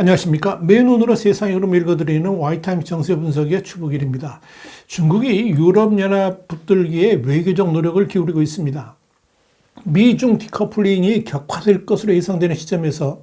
안녕하십니까. 맨눈으로 세상의 흐름 읽어드리는 와이타임 정세 분석의 추부길입니다. 중국이 유럽연합 붙들기에 외교적 노력을 기울이고 있습니다. 미중 디커플링이 격화될 것으로 예상되는 시점에서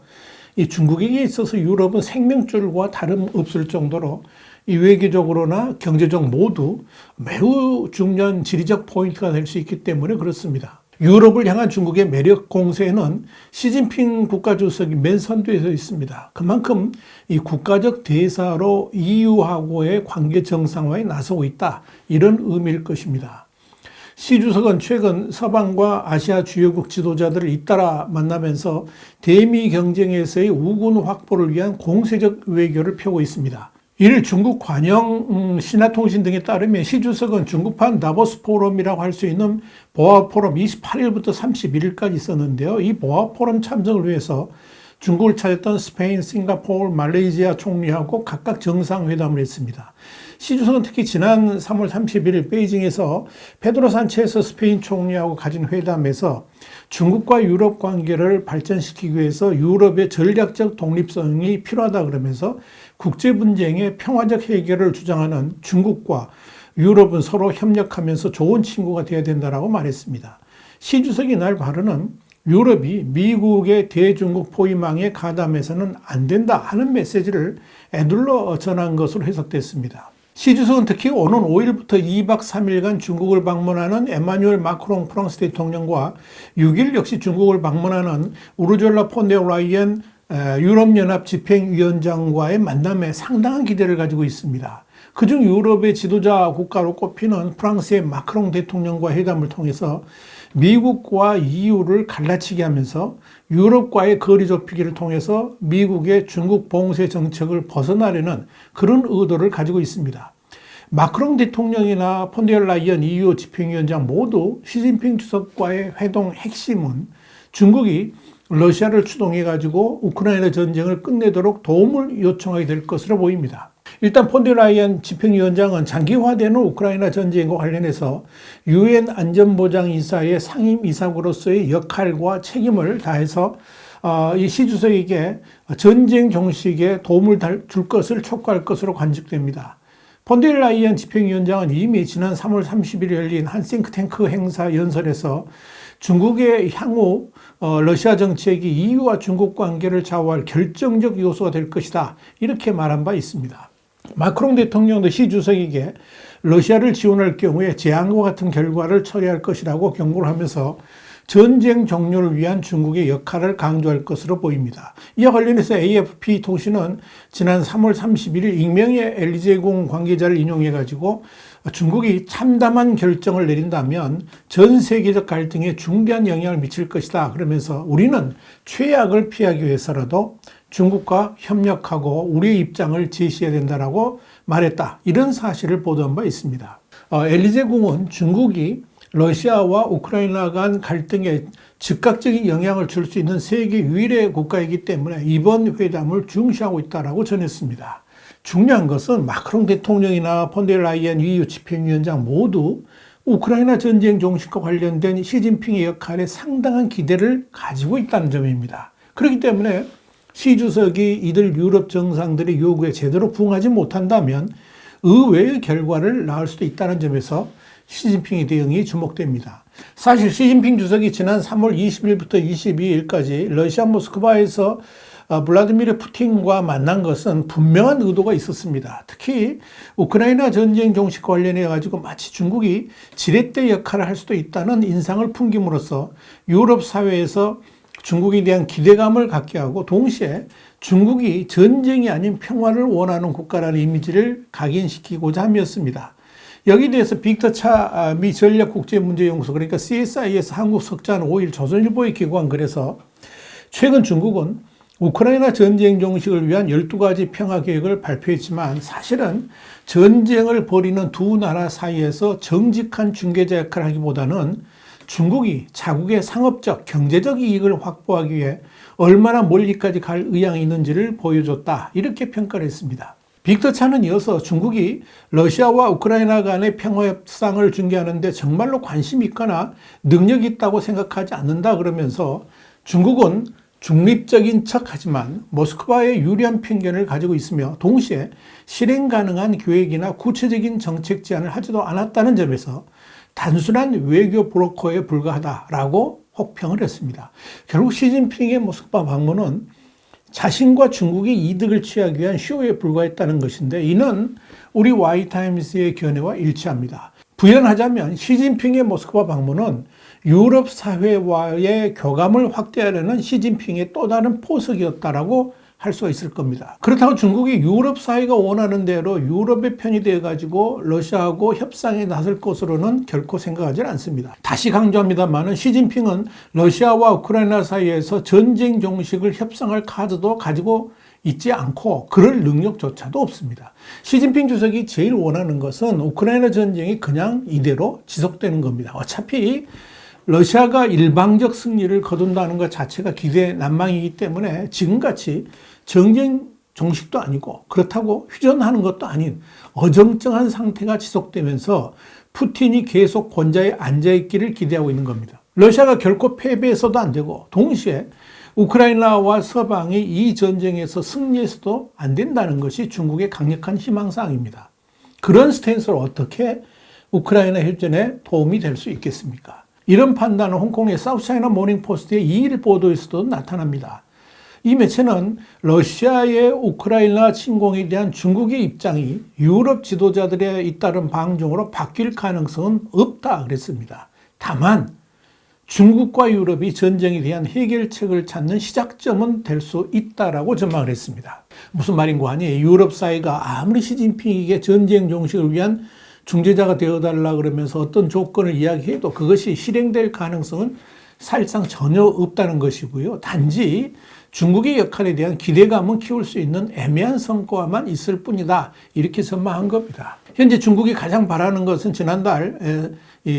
이 중국에게 있어서 유럽은 생명줄과 다름없을 정도로 이 외교적으로나 경제적 모두 매우 중요한 지리적 포인트가 될 수 있기 때문에 그렇습니다. 유럽을 향한 중국의 매력 공세에는 시진핑 국가주석이 맨 선두에 서 있습니다. 그만큼 이 국가적 대사로 EU하고의 관계 정상화에 나서고 있다. 이런 의미일 것입니다. 시 주석은 최근 서방과 아시아 주요국 지도자들을 잇따라 만나면서 대미 경쟁에서의 우군 확보를 위한 공세적 외교를 펴고 있습니다. 이를 중국 관영 음, 신화통신 등에 따르면 시 주석은 중국판 다보스 포럼이라고 할 수 있는 보아 포럼 28일부터 31일까지 있었는데요. 이 보아 포럼 참석을 위해서 중국을 찾았던 스페인, 싱가포르, 말레이시아 총리하고 각각 정상회담을 했습니다. 시 주석은 특히 지난 3월 31일 베이징에서 페드로 산체스 스페인 총리하고 가진 회담에서 중국과 유럽 관계를 발전시키기 위해서 유럽의 전략적 독립성이 필요하다 그러면서 국제 분쟁의 평화적 해결을 주장하는 중국과 유럽은 서로 협력하면서 좋은 친구가 되어야 된다라고 말했습니다. 시 주석이 날 발언은 유럽이 미국의 대중국 포위망에 가담해서는 안 된다 하는 메시지를 애둘러 전한 것으로 해석됐습니다. 시 주석은 특히 오는 5일부터 2박 3일간 중국을 방문하는 에마뉴엘 마크롱 프랑스 대통령과 6일 역시 중국을 방문하는 우르졸라 폰데어 라이엔 유럽연합 집행위원장과의 만남에 상당한 기대를 가지고 있습니다. 그중 유럽의 지도자 국가로 꼽히는 프랑스의 마크롱 대통령과 회담을 통해서 미국과 EU를 갈라치게 하면서 유럽과의 거리 좁히기를 통해서 미국의 중국 봉쇄 정책을 벗어나려는 그런 의도를 가지고 있습니다. 마크롱 대통령이나 폰데얼 라이언 EU 집행위원장 모두 시진핑 주석과의 회동 핵심은 중국이 러시아를 추동해 가지고 우크라이나 전쟁을 끝내도록 도움을 요청하게 될 것으로 보입니다. 일단 폰데라이안 집행위원장은 장기화되는 우크라이나 전쟁과 관련해서 유엔 안전보장이사의 상임이사로서의 역할과 책임을 다해서 어, 이시 주석에게 전쟁 종식에 도움을 줄 것을 촉구할 것으로 관측됩니다. 폰데라이안 집행위원장은 이미 지난 3월 30일 열린 한 싱크탱크 행사 연설에서 중국의 향후 어, 러시아 정책이 EU와 중국 관계를 좌우할 결정적 요소가 될 것이다. 이렇게 말한 바 있습니다. 마크롱 대통령도 시 주석에게 러시아를 지원할 경우에 재앙과 같은 결과를 처리할 것이라고 경고를 하면서 전쟁 종료를 위한 중국의 역할을 강조할 것으로 보입니다. 이와 관련해서 AFP 통신은 지난 3월 31일 익명의 엘리제궁 관계자를 인용해 가지고 중국이 참담한 결정을 내린다면 전 세계적 갈등에 중대한 영향을 미칠 것이다. 그러면서 우리는 최악을 피하기 위해서라도 중국과 협력하고 우리의 입장을 제시해야 된다라고 말했다. 이런 사실을 보도한 바 있습니다. 어, 엘리제 궁은 중국이 러시아와 우크라이나 간 갈등에 즉각적인 영향을 줄 수 있는 세계 유일의 국가이기 때문에 이번 회담을 중시하고 있다라고 전했습니다. 중요한 것은 마크롱 대통령이나 폰데라이엔 EU 집행위원장 모두 우크라이나 전쟁 종식과 관련된 시진핑의 역할에 상당한 기대를 가지고 있다는 점입니다. 그렇기 때문에 시 주석이 이들 유럽 정상들의 요구에 제대로 부응하지 못한다면 의외의 결과를 낳을 수도 있다는 점에서 시진핑의 대응이 주목됩니다. 사실 시진핑 주석이 지난 3월 20일부터 22일까지 러시아 모스크바에서 어, 블라디미르 푸틴과 만난 것은 분명한 의도가 있었습니다. 특히 우크라이나 전쟁 종식 관련해 가지고 마치 중국이 지렛대 역할을 할 수도 있다는 인상을 풍김으로써 유럽 사회에서 중국에 대한 기대감을 갖게 하고 동시에 중국이 전쟁이 아닌 평화를 원하는 국가라는 이미지를 각인시키고자 함이었습니다. 여기에 대해서 빅터 차미 아, 전략국제문제연구소 그러니까 CSIS 한국 석잔 5일 조선일보에 기고한 글에서 최근 중국은 우크라이나 전쟁 종식을 위한 12가지 평화 계획을 발표했지만 사실은 전쟁을 벌이는 두 나라 사이에서 정직한 중개자 역할을 하기보다는 중국이 자국의 상업적, 경제적 이익을 확보하기 위해 얼마나 멀리까지 갈 의향이 있는지를 보여줬다. 이렇게 평가를 했습니다. 빅터 차는 이어서 중국이 러시아와 우크라이나 간의 평화 협상을 중개하는데 정말로 관심 있거나 능력 있다고 생각하지 않는다 그러면서 중국은 중립적인 척 하지만 모스크바에 유리한 편견을 가지고 있으며 동시에 실행 가능한 계획이나 구체적인 정책 제안을 하지도 않았다는 점에서 단순한 외교 브로커에 불과하다라고 혹평을 했습니다. 결국 시진핑의 모스크바 방문은 자신과 중국이 이득을 취하기 위한 쇼에 불과했다는 것인데 이는 우리 와이타임스의 견해와 일치합니다. 부연하자면 시진핑의 모스크바 방문은 유럽 사회와의 교감을 확대하려는 시진핑의 또 다른 포석이었다라고 할 수가 있을 겁니다. 그렇다고 중국이 유럽 사회가 원하는 대로 유럽의 편이 되어 가지고 러시아하고 협상에 나설 것으로는 결코 생각하지 않습니다. 다시 강조합니다만은 시진핑은 러시아와 우크라이나 사이에서 전쟁 종식을 협상할 카드도 가지고 있지 않고 그럴 능력조차도 없습니다. 시진핑 주석이 제일 원하는 것은 우크라이나 전쟁이 그냥 이대로 지속되는 겁니다. 어차피 러시아가 일방적 승리를 거둔다는 것 자체가 기대 난망이기 때문에 지금같이 정쟁 종식도 아니고 그렇다고 휴전하는 것도 아닌 어정쩡한 상태가 지속되면서 푸틴이 계속 권좌에 앉아있기를 기대하고 있는 겁니다. 러시아가 결코 패배해서도 안 되고 동시에 우크라이나와 서방이 이 전쟁에서 승리해서도 안 된다는 것이 중국의 강력한 희망사항입니다. 그런 스탠스로 어떻게 우크라이나 협전에 도움이 될 수 있겠습니까? 이런 판단은 홍콩의 사우스차이나 모닝포스트의 2일 보도에서도 나타납니다. 이 매체는 러시아의 우크라이나 침공에 대한 중국의 입장이 유럽 지도자들에 잇따른 방종으로 바뀔 가능성은 없다 그랬습니다. 다만 중국과 유럽이 전쟁에 대한 해결책을 찾는 시작점은 될 수 있다라고 전망을 했습니다. 무슨 말인고 하니 유럽 사회가 아무리 시진핑에게 전쟁 종식을 위한 중재자가 되어달라 그러면서 어떤 조건을 이야기해도 그것이 실행될 가능성은 사실상 전혀 없다는 것이고요. 단지 중국의 역할에 대한 기대감은 키울 수 있는 애매한 성과만 있을 뿐이다. 이렇게 전망한 겁니다. 현재 중국이 가장 바라는 것은 지난달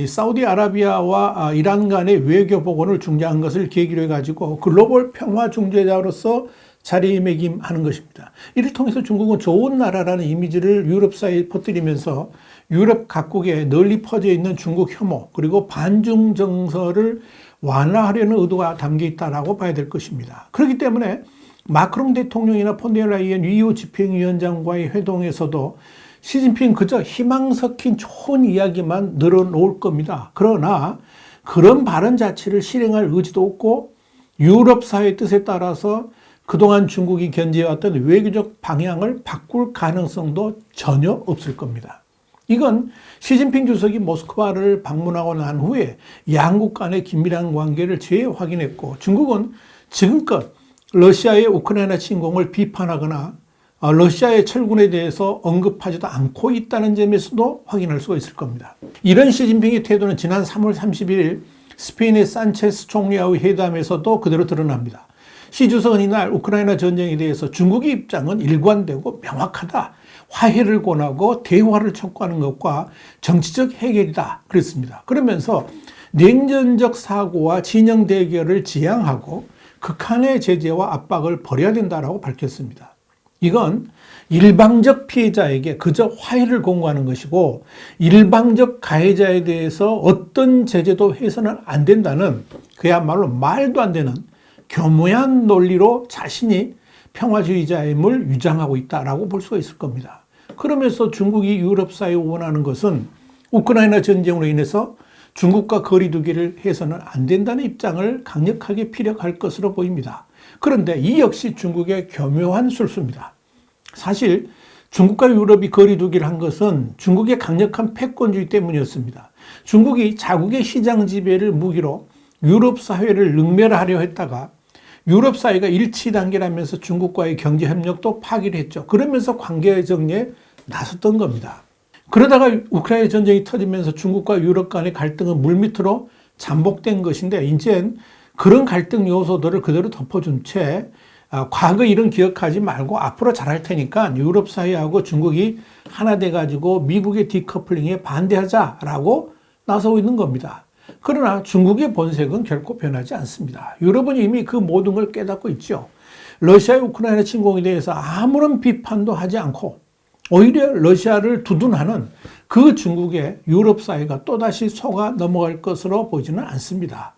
사우디아라비아와 아, 이란 간의 외교 복원을 중재한 것을 계기로 해가지고 글로벌 평화 중재자로서 자리매김하는 것입니다. 이를 통해서 중국은 좋은 나라라는 이미지를 유럽 사회에 퍼뜨리면서 유럽 각국에 널리 퍼져 있는 중국 혐오 그리고 반중 정서를 완화하려는 의도가 담겨 있다라고 봐야 될 것입니다. 그렇기 때문에 마크롱 대통령이나 폰데라이엔 위오 집행위원장과의 회동에서도 시진핑 그저 희망 섞인 좋은 이야기만 늘어놓을 겁니다. 그러나 그런 발언 자체를 실행할 의지도 없고 유럽 사회의 뜻에 따라서 그동안 중국이 견제해왔던 외교적 방향을 바꿀 가능성도 전혀 없을 겁니다. 이건 시진핑 주석이 모스크바를 방문하고 난 후에 양국 간의 긴밀한 관계를 재확인했고 중국은 지금껏 러시아의 우크라이나 침공을 비판하거나 어, 러시아의 철군에 대해서 언급하지도 않고 있다는 점에서도 확인할 수가 있을 겁니다. 이런 시진핑의 태도는 지난 3월 31일 스페인의 산체스 총리와의 회담에서도 그대로 드러납니다. 시 주석은 이날 우크라이나 전쟁에 대해서 중국의 입장은 일관되고 명확하다. 화해를 권하고 대화를 촉구하는 것과 정치적 해결이다. 그랬습니다. 그러면서 냉전적 사고와 진영 대결을 지향하고 극한의 제재와 압박을 벌여야 된다라고 밝혔습니다. 이건 일방적 피해자에게 그저 화해를 공고하는 것이고 일방적 가해자에 대해서 어떤 제재도 해서는 안 된다는 그야말로 말도 안 되는 교묘한 논리로 자신이 평화주의자임을 위장하고 있다라고 볼 수가 있을 겁니다. 그러면서 중국이 유럽 사회에 원하는 것은 우크라이나 전쟁으로 인해서 중국과 거리두기를 해서는 안 된다는 입장을 강력하게 피력할 것으로 보입니다. 그런데 이 역시 중국의 교묘한 술수입니다. 사실 중국과 유럽이 거리두기를 한 것은 중국의 강력한 패권주의 때문이었습니다. 중국이 자국의 시장 지배를 무기로 유럽 사회를 능멸하려 했다가 유럽 사회가 일치 단계라면서 중국과의 경제 협력도 파기를 했죠. 그러면서 관계 정리에 나섰던 겁니다. 그러다가 우크라이나 전쟁이 터지면서 중국과 유럽 간의 갈등은 물밑으로 잠복된 것인데 이젠 그런 갈등 요소들을 그대로 덮어준 채 아, 과거 일은 기억하지 말고 앞으로 잘할 테니까 유럽 사회하고 중국이 하나 돼가지고 미국의 디커플링에 반대하자라고 나서고 있는 겁니다. 그러나 중국의 본색은 결코 변하지 않습니다. 유럽은 이미 그 모든 걸 깨닫고 있죠. 러시아의 우크라이나 침공에 대해서 아무런 비판도 하지 않고 오히려 러시아를 두둔하는 그 중국의 유럽 사회가 또다시 속아 넘어갈 것으로 보이지는 않습니다.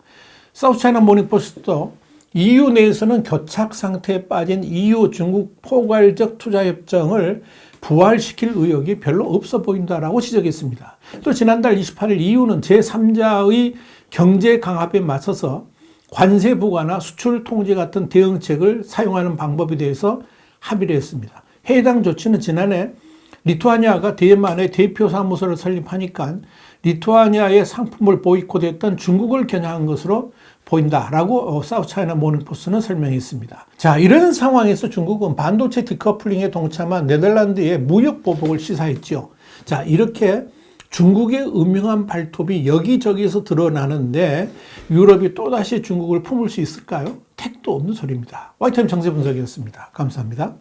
사우스차이나 모닝포스트도 EU 내에서는 교착 상태에 빠진 EU 중국 포괄적 투자 협정을 부활시킬 의욕이 별로 없어 보인다라고 지적했습니다. 또 지난달 28일 EU는 제3자의 경제 강압에 맞서서 관세 부과나 수출 통제 같은 대응책을 사용하는 방법에 대해서 합의를 했습니다. 해당 조치는 지난해 리투아니아가 대만의 대표 사무소를 설립하니까 리투아니아의 상품을 보이콧했던 중국을 겨냥한 것으로 보인다라고 사우스차이나 모닝포스트는 설명했습니다. 자, 이런 상황에서 중국은 반도체 디커플링에 동참한 네덜란드의 무역 보복을 시사했죠. 자, 이렇게 중국의 음흉한 발톱이 여기저기서 드러나는데 유럽이 또다시 중국을 품을 수 있을까요? 택도 없는 소리입니다. 와이타임 정세 분석이었습니다. 감사합니다.